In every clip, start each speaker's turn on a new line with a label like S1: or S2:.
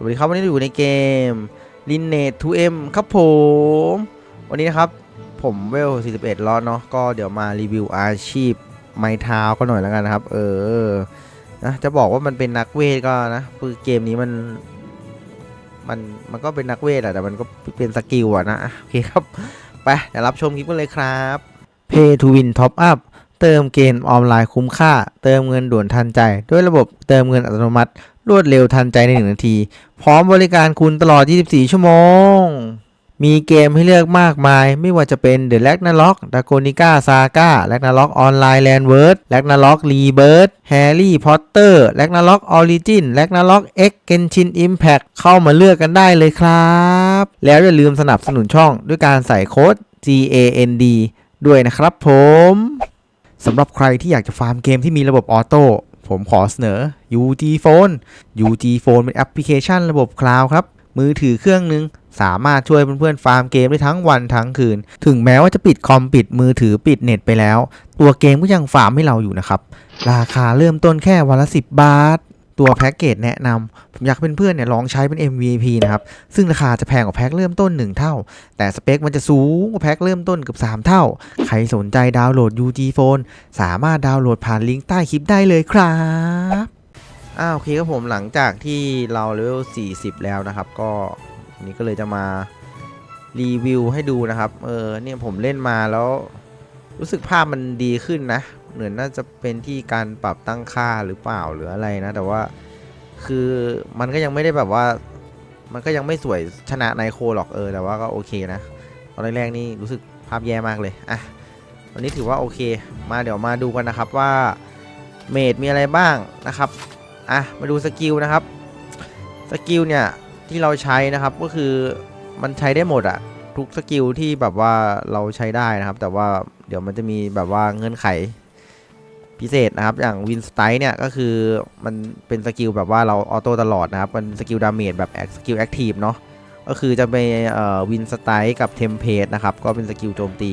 S1: สวัสดีครับวันนี้เราอยู่ในเกม l i n e t 2M ครับผม วันนี้นะครับ ผมเวล 41ล้อเนาะก็เดี๋ยวมารีวิวอาชีพไม้เท้าก็หน่อยแล้วกันนะครับ เออนะจะบอกว่ามันเป็นนักเวทก็นะคือเกมนี้มัน มันมันก็เป็นนักเวทอะแต่มันก็เป็นสกิลอะนะอะโอเคครับ ไปเดี๋ยวรับชมคลิปกันเลยครับ Pay to Win Top Up เติมเกมออนไลน์คุ้มค่า เติมเงินด่วนทันใจ ด้วยระบบเติมเงินอัตโนมัติ รวดเร็วทันใจใน 1 นาที พร้อมบริการคุณตลอด 24 ชั่วโมง มีเกมให้เลือกมากมาย ไม่ว่าจะเป็น The Ragnarok Dragonica Saga Ragnarok Online Landward Ragnarok Rebirth Harry Potter Ragnarok Origin Ragnarok X Genshin Impact เข้ามาเลือกกันได้เลยครับ แล้วอย่าลืมสนับสนุนช่องด้วยการใส่โค้ด GAND ด้วยนะครับผมสำหรับใครที่อยากจะฟาร์มเกมที่มีระบบออโต้ ผมขอเสนอ UG Phone UG Phone เป็นแอปพลิเคชันระบบคลาวด์ครับ มือถือเครื่องหนึ่งสามารถช่วยเพื่อนๆฟาร์มเกมได้ทั้งวันทั้งคืน ถึงแม้ว่าจะปิดคอมปิดมือถือปิดเน็ตไปแล้ว ตัวเกมก็ยังฟาร์มให้เราอยู่นะครับ ราคาเริ่มต้นแค่วันละ 10 บาท ตัวแพ็กเกจแนะนำผมอยากให้เพื่อนๆเนี่ยลองใช้เป็น MVP นะครับ ซึ่งราคาจะแพงกว่าแพ็คเริ่มต้น 1 เท่า แต่สเปคมันจะสูงกว่าแพ็คเริ่มต้นเกือบ3 เท่า ใครสนใจดาวน์โหลด UG Phone สามารถดาวน์โหลดผ่านลิงก์ใต้คลิปได้เลยครับอ้าวโอเคครับผมหลังจากที่เราเลเวล40 แล้วนะครับ ก็นนี้ก็เลยจะมารีวิวให้ดูนะครับ เออเนี่ยผมเล่นมาแล้ว รู้สึกภาพมันดีขึ้นนะ เหมือนน่าจะเป็นที่การปรับตั้งค่าหรือเปล่าหรืออะไรนะ แต่ว่าคือมันก็ยังไม่ได้แบบว่า มันก็ยังไม่สวยชนะไนโคหรอกเออแต่ว่าก็โอเคนะตอนแรกๆนี่รู้สึกภาพแย่มากเลยอะวันนี้ถือว่าโอเค มาเดี๋ยวมาดูกันนะครับว่าเมดมีอะไรบ้างนะครับอะมาดูสกิลนะครับสกิลเนี่ยที่เราใช้นะครับก็คือมันใช้ได้หมดอะทุกสกิลที่แบบว่าเราใช้ได้นะครับ แต่ว่าเดี๋ยวมันจะมีแบบว่าเงื่อนไข พิเศษนะครับ อย่างวินสไตเนี่ยก็คือมันเป็นสกิลแบบว่าเราออโต้ตลอดนะครับมันสกิลดาเมจแบบสกิลแอคทีฟเนาะก็คือจะเป็นวินสไตล์กับเทมเพลตนะครับก็เป็นสกิลโจมตี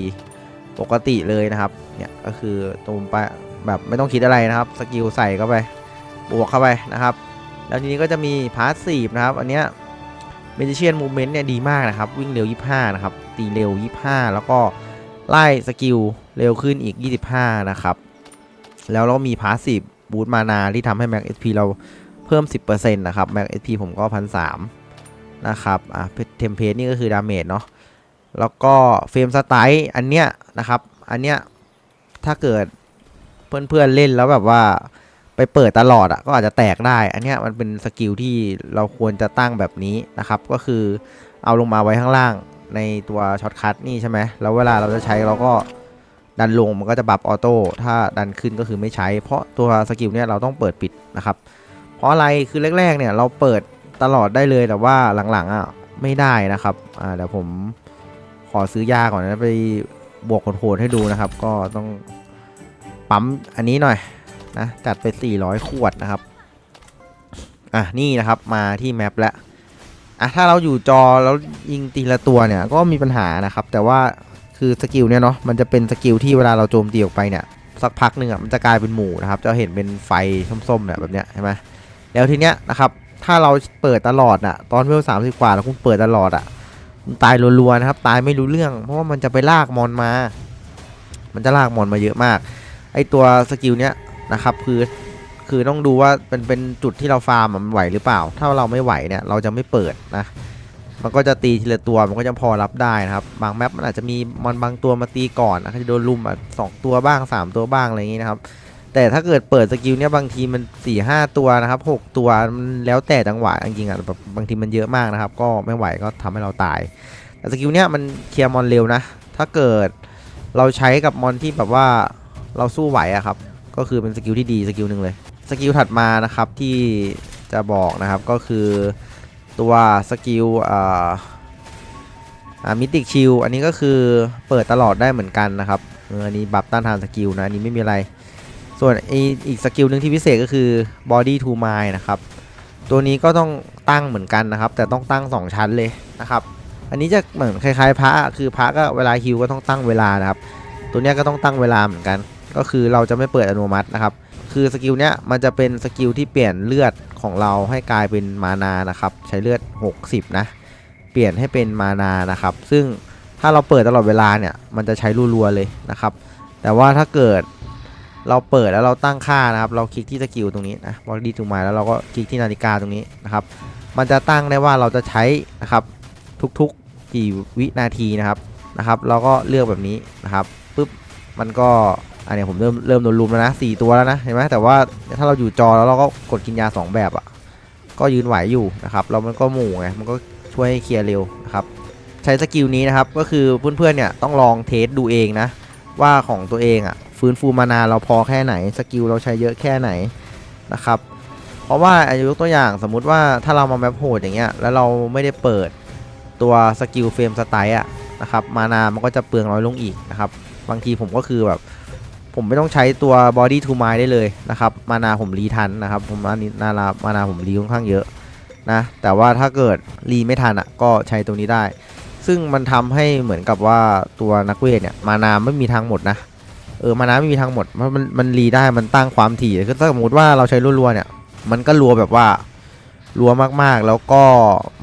S1: ปกติเลยนะครับเนี่ยก็คือตูมไปแบบไม่ต้องคิดอะไรนะครับสกิลใส่เข้าไปบวกเข้าไปนะครับ แล้วทีนี้ก็จะมีพาสซีฟนะครับ อันเนี้ยเมจิเชียนมูเมนต์เนี่ยดีมากนะครับ วิ่งเร็ว 25 นะครับ ตีเร็ว 25 แล้วก็ไล่สกิลเร็วขึ้นอีก 25 นะครับ แล้วเรามีพาสซีฟบูตมานาที่ทำให้แม็กเอพีเราเพิ่ม 10%นะครับแม็กเอพีผมก็พันสนะครับอะเทมเพลตนี่ก็คือดาเมจเนาะแล้วก็เฟรมสไตล์อันเนี้ยนะครับ อันเนี้ยถ้าเกิดเพื่อนๆเล่นแล้วแบบว่าไปเปิดตลอดอะก็อาจจะแตกได้ อันเนี้ยมันเป็นสกิลที่เราควรจะตั้งแบบนี้นะครับ ก็คือเอาลงมาไว้ข้างล่างในตัวช็อตคัทนี่ใช่ไหมแล้วเวลาเราจะใช้เราก็ ดันลงมันก็จะบับออโต้ถ้าดันขึ้นก็คือไม่ใช้ เพราะตัวสกิลเนี้ยเราต้องเปิดปิดนะครับ เพราะอะไรคือแรกๆเนี่ยเราเปิดตลอดได้เลยแต่ว่าหลังๆอะไม่ได้นะครับอ่าเดี๋ยวผมขอซื้อยาก่อนนะไปบวกโหดให้ดูนะครับ ก็ต้องปั๊มอันนี้หน่อยนะจัดไป 400 ขวดนะครับอะนี่นะครับมาที่แมปแล้วอะถ้าเราอยู่จอแล้วยิงตีละตัวเนี่ยก็มีปัญหานะครับ แต่ว่า คือสกิลเนี่ยเนาะมันจะเป็นสกิลที่เวลาเราโจมตีออกไปเนี่ยสักพักหนึ่งอะมันจะกลายเป็นหมู่นะครับจะเห็นเป็นไฟส้มๆเนี่ยแบบเนี้ยใช่ไหมแล้วทีเนี้ยนะครับถ้าเราเปิดตลอดอะตอนเวลสามสิบกว่าแล้วคุณเปิดตลอดอะตายรัวๆนะครับตายไม่รู้เรื่อง เพราะว่ามันจะไปลากมอนมา มันจะลากมอนมาเยอะมากไอตัวสกิลเนี้ยนะครับคือคือต้องดูว่าเป็นเป็นจุดที่เราฟาร์มมันไหวหรือเปล่า ถ้าเราไม่ไหวเนี่ยเราจะไม่เปิดนะ มันก็จะตีทีละตัวมันก็จะพอรับได้นะครับบางแมปมันอาจจะมีมอนบางตัวมาตีก่อนนะจะโดนลุมอะสองตัวบ้างสามตัวบ้างอะไรอย่างงี้นะครับแต่ถ้าเกิดเปิดสกิลเนี่ยบางทีมัน4ี่ห้าตัวนะครับหกตัวมันแล้วแต่จังหวะจริงๆอะแบบบางทีมันเยอะมากนะครับ ก็ไม่ไหวก็ทำให้เราตาย แต่สกิลเนี่ยมันเคลียร์มอนเร็วนะ ถ้าเกิดเราใช้กับมอนที่แบบว่าเราสู้ไหวอะครับก็คือเป็นสกิลที่ดีสกิลหนึ่งเลยสกิลถัดมานะครับที่จะบอกนะครับก็คือ ตัวสกิลอ่ามิติชิลอันนี้ก็คือเปิดตลอดได้เหมือนกันนะครับอันนี้บัฟต้านทานสกิลนะอันนี้ไม่มีอะไร ส่วนอีกสกิลหนึ่งที่พิเศษก็คือ body to mind นะครับ ตัวนี้ก็ต้องตั้งเหมือนกันนะครับ แต่ต้องตั้ง 2 ชั้นเลยนะครับ อันนี้จะเหมือนคล้ายๆพระคือพระก็เวลาฮิวก็ต้องตั้งเวลานะครับ ตัวนี้ก็ต้องตั้งเวลาเหมือนกัน ก็คือเราจะไม่เปิดอัตโนมัตินะครับ คือสกิลเนี้ยมันจะเป็นสกิลที่เปลี่ยนเลือด ของเราให้กลายเป็นมานานะครับ ใช้เลือด 60 นะ เปลี่ยนให้เป็นมานานะครับ ซึ่งถ้าเราเปิดตลอดเวลาเนี่ยมันจะใช้รัวๆเลยนะครับ แต่ว่าถ้าเกิดเราเปิดแล้วเราตั้งค่านะครับ เราคลิกที่สกิลตรงนี้นะบอดี้ทูมายแล้วเราก็คลิกที่นาฬิกาตรงนี้นะครับ มันจะตั้งได้ว่าเราจะใช้นะครับทุกๆกี่วินาทีนะครับนะครับ เราก็เลือกแบบนี้นะครับปุ๊บมันก็ อันนี้ผมเริ่มเริ่มโดนลุมแล้วนะสี่ตัวแล้วนะเห็นไหมแต่ว่าถ้าเราอยู่จอแล้วเราก็กดกินยาสองแบบอะ่ะก็ยืนไหวอยู่นะครับแล้วมันก็หมู่ไงมันก็ช่วยให้เคลียร์เร็วนะครับใช้สกิลนี้นะครับก็คือเพื่อนๆเนี่ยต้องลองเทสดูเองนะว่าของตัวเองอะ่ะฟื้นฟูมานาเราพอแค่ไหนสกิลเราใช้เยอะแค่ไหนนะครับเพราะว่าอายกตัวอย่างสมมุติว่าถ้าเรามาแมปโหดอย่างเงี้ยแล้วเราไม่ได้เปิดตัวสกิลเฟรมสไตล์อะนะครับมานามันก็จะเปลืองน้อยลงอีกนะครับบางทีผมก็คือแบบ ผมไม่ต้องใช้ตัว body to mind ได้เลยนะครับ มานาผมรีทันนะครับ ผมมานานามานาผมรีค่อนข้างเยอะนะ แต่ว่าถ้าเกิดรีไม่ทันอะก็ใช้ตัวนี้ได้ ซึ่งมันทำให้เหมือนกับว่าตัวนักเวทเนี่ยมานาไม่มีทางหมดนะเออมานาไม่มีทางหมดเพราะมันมันรีได้มันตั้งความถี่คือถ้าสมมติว่าเราใช้รัวๆเนี่ย มันก็รัวแบบว่ารัวมากๆ แล้วก็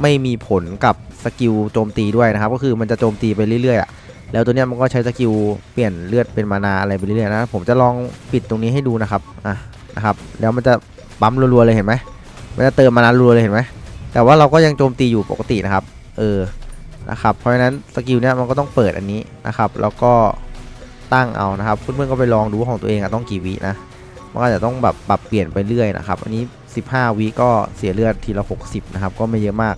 S1: ไม่มีผลกับสกิลโจมตีด้วยนะครับ ก็คือมันจะโจมตีไปเรื่อยๆอะ แล้วตัวเนี้ยมันก็ใช้สกิลเปลี่ยนเลือดเป็นมานาอะไรไปเรื่อยๆนะผมจะลองปิดตรงนี้ให้ดูนะครับอะนะครับแล้วมันจะปั๊มรัวๆเลยเห็นไหมมันจะเติมมานารัวเลยเห็นไหมแต่ว่าเราก็ยังโจมตีอยู่ปกตินะครับเออนะครับเพราะฉะนั้นสกิลเนี้ยมันก็ต้องเปิดอันนี้นะครับแล้วก็ตั้งเอานะครับเพื่อนๆก็ไปลองดูของตัวเองอะต้องกี่วินะมันก็จะต้องแบบปรับเปลี่ยนไปเรื่อยนะครับอันนี้ 15 วิก็เสียเลือดทีละ 60 นะครับ ก็ไม่เยอะมาก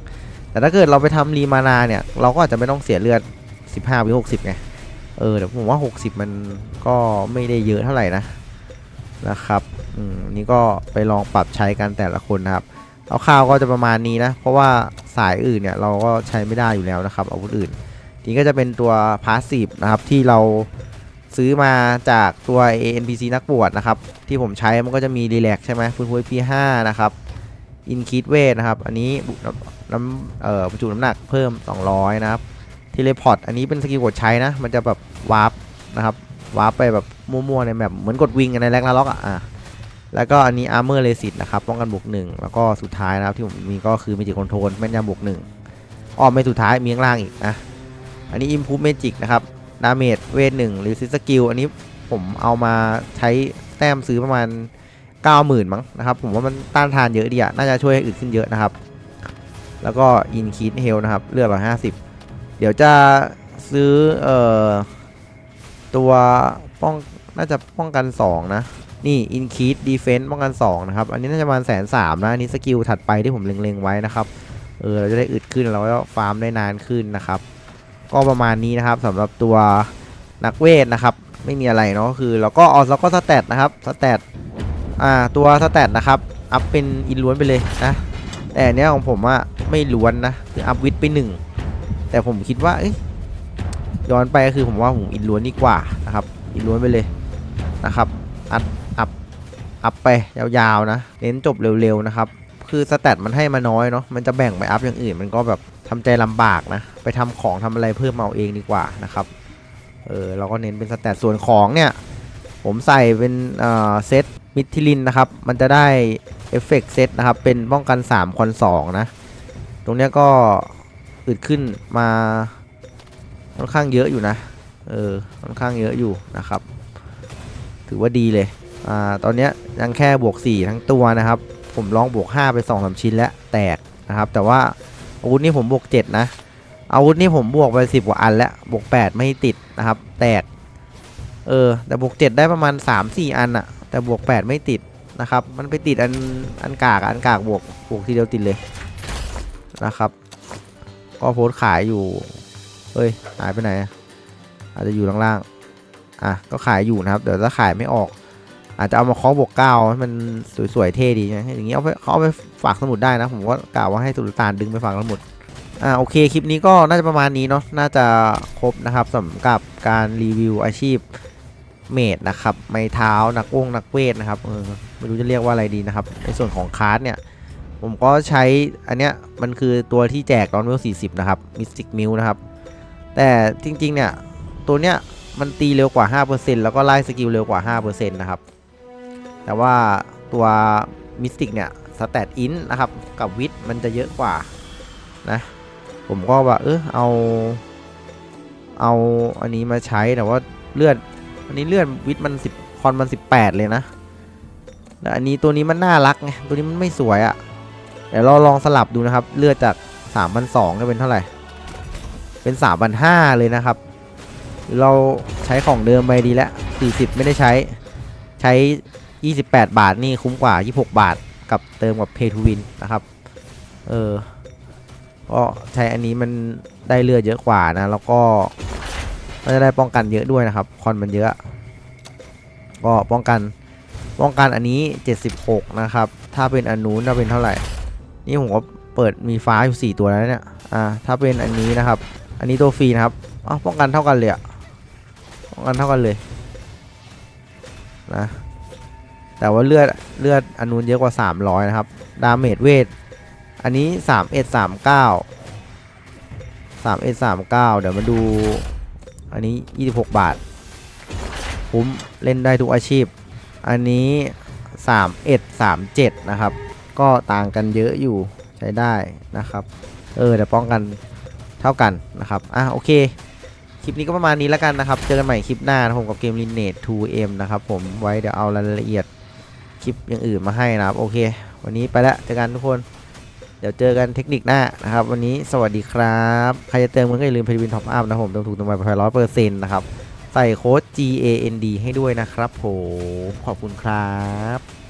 S1: แต่ถ้าเกิดเราไปทำรีมานาเนี่ย เราก็อาจจะไม่ต้องเสียเลือด 15วิ60ไงเออแต่ผมว่า 60 มันก็ไม่ได้เยอะเท่าไหร่นะนะครับอืมนี่ก็ไปลองปรับใช้กันแต่ละคนนะครับเอาข้าวก็จะประมาณนี้นะ เพราะว่าสายอื่นเนี่ยเราก็ใช้ไม่ได้อยู่แล้วนะครับอาวุธอื่นทีนี้ก็จะเป็นตัวพาสซีฟนะครับที่เราซื้อมาจากตัว ANPC นักบวชนะครับ ที่ผมใช้มันก็จะมีรีแลกใช่ไหมฟื้นฟู P5 นะครับอินคิดเวทนะครับ อันนี้บุน้ำน้ำเอ่อประจุน้ำหนักเพิ่ม 200 นะครับ เทเลพอร์ตอันนี้เป็นสกิลกดใช้นะ มันจะแบบวาร์ปนะครับวาร์ปไปแบบมั่วๆในแบบเหมือนกดวิ่งในแร็กนาล็อกอะแล้วก็อันนี้อาร์เมอร์เลสิตนะครับป้องกันบวกหนึ่งแล้วก็สุดท้ายนะครับที่ผมมีก็คือเมจิคอนโทรลแม่นยำบวกหนึ่งอ้อไม่สุดท้ายมีข้างล่างอีกนะอันนี้อิมพู e เมจิกนะครับดาเมจเวทหนึ่งหรือซิสกิลอันนี้ผมเอามาใช้แต้มซื้อประมาณ 90,000 มั้งนะครับ ผมว่ามันต้านทานเยอะดีอะน่าจะช่วยให้อึดขึ้นเยอะนะครับ แล้วก็อินคีดเฮลนะครับเลือด150 เดี๋ยวจะซื้อเอ่อตัวป้องน่าจะป้องกัน 2 นะ นี่อินคีดดีเฟนต์ป้องกัน 2 นะครับ อันนี้น่าจะประมาณแสนสามนะ อันนี้สกิลถัดไปที่ผมเล็ง ๆ ไว้นะครับ เออ เราจะได้อึดขึ้นแล้วก็ฟาร์มได้นานขึ้นนะครับ ก็ประมาณนี้นะครับสำหรับตัวนักเวทนะครับ ไม่มีอะไรเนาะคือเราก็เอาแล้วก็สแตทนะครับสแตทอ่าตัวสแตทนะครับอัพเป็นอินล้วนไปเลยนะแต่อันเนี้ยของผมอะไม่ล้วนนะคืออัพวิทไปหนึ่ง แต่ผมคิดว่าย้อนไปก็คือผมว่าผมอินล้วนดีกว่านะครับอินล้วนไปเลยนะครับอัดอัพอัพไปยาวๆนะเน้นจบเร็วๆนะครับคือสแตทมันให้มาน้อยเนาะมันจะแบ่งไปอัพอย่างอื่น มันก็แบบทำใจลำบากนะไปทำของทำอะไรเพิ่มเอาเองดีกว่านะครับเออเราก็เน้นเป็นสแตทส่วนของเนี่ยผมใส่เป็นเซตมิทิลินนะครับ มันจะได้เอฟเฟกเซตนะครับ เป็นป้องกัน 3 คอน 2 นะ ตรงเนี้ยก็ อึดขึ้นมาค่อนข้างเยอะอยู่นะ เออ ค่อนข้างเยอะอยู่นะครับ ถือว่าดีเลย อ่า ตอนนี้ยังแค่บวก 4 ทั้งตัวนะครับ ผมลองบวก 5 ไป2อสชิ้นแล้วแตกนะครับ แต่ว่าอาวุธนี่ผมบวก 7 นะ อาวุธนี่ผมบวกไป 10 กว่าอันแล้ว บวก 8 ไม่ติดนะครับ แตก เออ แต่บวก 7 ได้ประมาณ 3-4 อันอะแต่บวก 8 ไม่ติดนะครับ มันไปติดอัน อันกาก อันกากบวก บวกทีเดียวติดเลยนะครับ ก็โพสขายอยู่ เฮ้ย หายไปไหน อาจจะอยู่ล่างๆ อะ ก็ขายอยู่นะครับ เดี๋ยวถ้าขายไม่ออก อาจจะเอามาเคาะบวกเก้าให้มันสวยๆ เท่ดีนะอย่างนี้เอาไปเขาเอาไปฝากสมุดได้นะ ผมก็กล่าวว่าให้สุลตานดึงไปฝากสมุด อ่า โอเค คลิปนี้ก็น่าจะประมาณนี้เนาะ น่าจะครบนะครับสำหรับการรีวิวอาชีพเมดนะครับ ไม้เท้า นักวงนักเวทนะครับ เออ ไม่รู้จะเรียกว่าอะไรดีนะครับ ในส่วนของคาร์ดเนี่ย ผมก็ใช้อันเนี้ยมันคือตัวที่แจกตอนเวล40 นะครับมิสติกมิลนะครับ แต่จริงๆเนี่ย ตัวเนี้ยมันตีเร็วกว่า 5%แล้วก็ไล่สกิลเร็วกว่า 5%นะครับ แต่ว่าตัวมิสติกเนี่ยสแตทอินนะครับ กับวิทมันจะเยอะกว่านะผมก็ว่าเออเอาเอาอันนี้มาใช้แต่ว่าเลือดอันนี้เลือดวิทมันสิบคอนมันสิบแปดเลยนะแล้วอันนี้ตัวนี้มันน่ารักไงตัวนี้มันไม่สวยอะ่ะ ดี๋ยวเราลองสลับดูนะครับ เลือดจากสามพันสองจะเป็นเท่าไหร่ เป็นสามพันห้าเลยนะครับ เราใช้ของเดิมไปดีแล้วสี่สิบไม่ได้ใช้ ใช้ 28 บาทนี่คุ้มกว่า 26 บาท กับเติมกับ Pay to Win นะครับ เออ ก็ใช้อันนี้มันได้เลือดเยอะกว่านะ แล้วก็ก็จะได้ป้องกันเยอะด้วยนะครับ คอนมันเยอะ ก็ป้องกัน ป้องกันอันนี้ 76 นะครับ ถ้าเป็นอันนู้นจะเป็นเท่าไหร่ นี่ผมก็เปิดมีฟ้าอยู่ 4 ตัวแล้วเนี่ย อ่า ถ้าเป็นอันนี้นะครับ อันนี้ตัวฟรีนะครับอ๋อป้องกันเท่ากันเลยอะป้องกันเท่ากันเลย นะ แต่ว่าเลือดเลือดอนนู้นเยอะกว่า 300 นะครับ ดาเมจเวท อันนี้ 3 1 3 9 3 1 3 9 เดี๋ยวมาดู อันนี้ 26 บาท คุ้ม เล่นได้ทุกอาชีพ อันนี้ 3 1 3 7 นะครับ ก็ต่างกันเยอะอยู่ใช้ได้นะครับ เออเดี๋ยวป้องกันเท่ากันนะครับ อะโอเค คลิปนี้ก็ประมาณนี้แล้วกันนะครับ เจอกันใหม่คลิปหน้านผมกับเกม Lineage 2M นะครับผมไว้เดี๋ยวเอารายละเอียดคลิปอย่างอื่นมาให้นะครับ โอเค วันนี้ไปแล้วเจอกันทุกคน เดี๋ยวเจอกันเทคนิคหน้านะครับ วันนี้สวัสดีครับ ใครจะเติมเงินก็อย่าลืมเพจวินท็อปอัพนะผมเติมถูกเติมไวปลอดภัยร้อยเปอร์เซ็นต์นะครับใส่โค้ด GAND ให้ด้วยนะครับผม ขอบคุณครับ